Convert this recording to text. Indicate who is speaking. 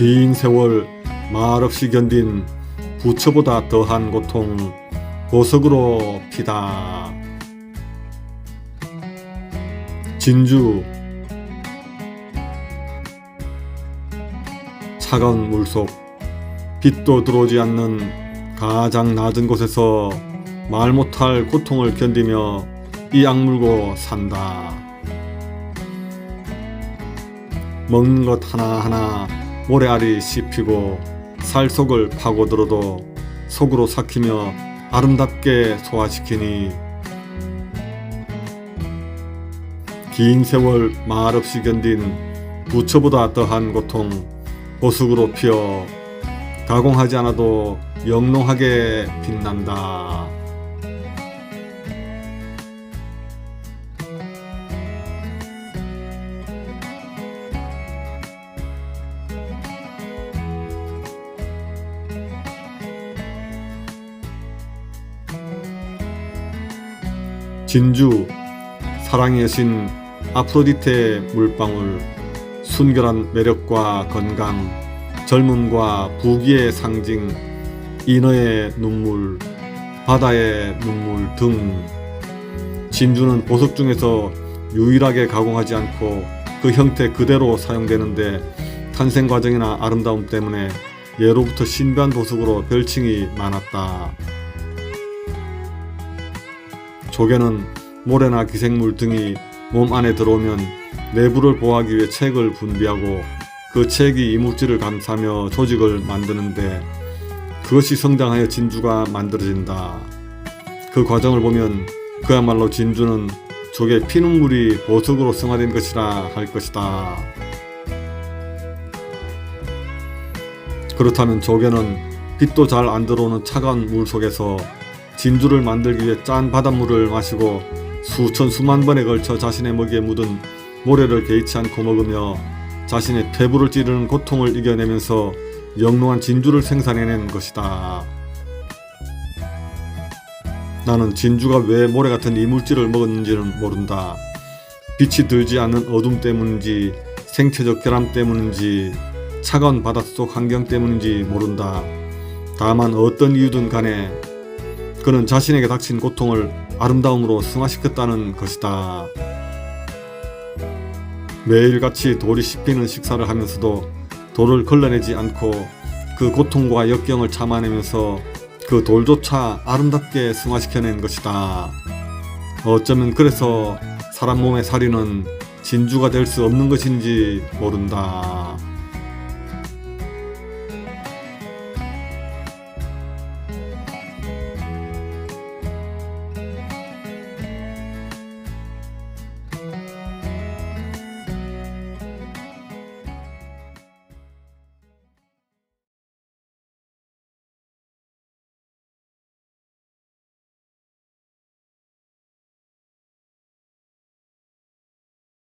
Speaker 1: 긴 세월 말없이 견딘 부처보다 더한 고통 보석으로 피다. 진주 차가운 물속 빛도 들어오지 않는 가장 낮은 곳에서 말 못할 고통을 견디며 이 악물고 산다. 먹는 것 하나하나 모래알이 씹히고 살 속을 파고들어도 속으로 삭히며 아름답게 소화시키니 긴 세월 말없이 견딘 부처보다 더한 고통 보석으로 피어 가공하지 않아도 영롱하게 빛난다. 진주 사랑의 여신 아프로디테 물방울 순결한 매력과 건강 젊음과 부귀의 상징 인어의 눈물 바다의 눈물 등 진주는 보석 중에서 유일하게 가공하지 않고 그 형태 그대로 사용되는데 탄생 과정이나 아름다움 때문에 예로부터 신비한 보석으로 별칭이 많았다. 조개는 모래나 기생물 등이 몸 안에 들어오면 내부를 보호하기 위해 책을 분비하고 그 책이 이물질을 감싸며 조직을 만드는데 그것이 성장하여 진주가 만들어진다. 그 과정을 보면 그야말로 진주는 조개 피눈물이 보석으로 승화된 것이라 할 것이다. 그렇다면 조개는 빛도 잘 안 들어오는 차가운 물 속에서 진주를 만들기 위해 짠 바닷물을 마시고 수천 수만 번에 걸쳐 자신의 먹이에 묻은 모래를 개의치 않고 먹으며 자신의 폐부를 찌르는 고통을 이겨내면서 영롱한 진주를 생산해낸 것이다. 나는 진주가 왜 모래 같은 이물질을 먹었는지는 모른다. 빛이 들지 않는 어둠 때문인지 생체적 결함 때문인지 차가운 바닷속 환경 때문인지 모른다. 다만 어떤 이유든 간에 그는 자신에게 닥친 고통을 아름다움으로 승화시켰다는 것이다. 매일같이 돌이 씹히는 식사를 하면서도 돌을 걸러내지 않고 그 고통과 역경을 참아내면서 그 돌조차 아름답게 승화시켜낸 것이다. 어쩌면 그래서 사람 몸의 살인은 진주가 될 수 없는 것인지 모른다.